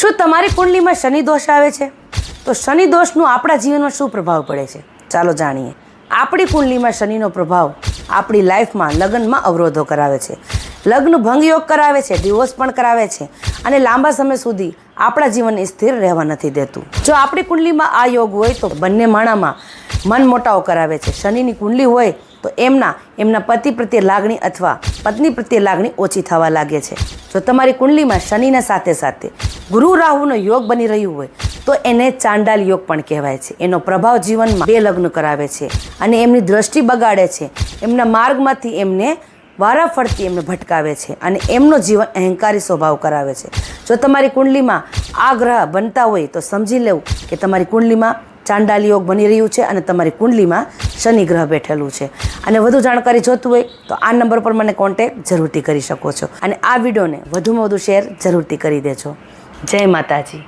શું તમારી કુંડલીમાં શનિ દોષ આવે છે? તો શનિ દોષનું આપણા જીવનમાં શું પ્રભાવ પડે છે? ચાલો જાણીએ. આપણી કુંડલીમાં શનિનો પ્રભાવ આપણી લાઈફમાં લગ્નમાં અવરોધો કરાવે છે. લગ્ન ભંગ યોગ કરાવે છે ડિવોર્સ પણ કરાવે છે અને લાંબા સમય સુધી આપણા જીવનને સ્થિર રહેવા નથી દેતું. જો આપણી કુંડલીમાં આ યોગ હોય તો બંને માણામાં મન મોટાઓ કરાવે છે. શનિની કુંડલી હોય તો એમના એમના પતિ પ્રત્યે લાગણી અથવા પત્ની પ્રત્યે લાગણી ઓછી થવા લાગે છે. જો તમારી કુંડલીમાં શનિના સાથે સાથે ગુરુ રાહુનો યોગ બની રહ્યું હોય, તો એને ચાંડાલ યોગ પણ કહેવાય છે. એનો પ્રભાવ જીવનમાં બે લગ્ન કરાવે છે અને એમની દ્રષ્ટિ બગાડે છે. એમના માર્ગમાંથી એમને વારાફરતી એમને ભટકાવે છે અને એમનો જીવન અહંકારી સ્વભાવ કરાવે છે. જો તમારી કુંડલીમાં આ ગ્રહ બનતા હોય તો સમજી લેવું કે તમારી કુંડલીમાં ચાંડાલ યોગ બની રહ્યું છે અને તમારી કુંડલીમાં શનિ ગ્રહ બેઠેલું છે. અને વધુ જાણકારી જોતું હોય તો આ નંબર પર મને કોન્ટેક્ટ જરૂરથી કરી શકો છો. અને આ વિડીયોને વધુમાં વધુ શેર જરૂરથી કરી દેજો. જય માતાજી.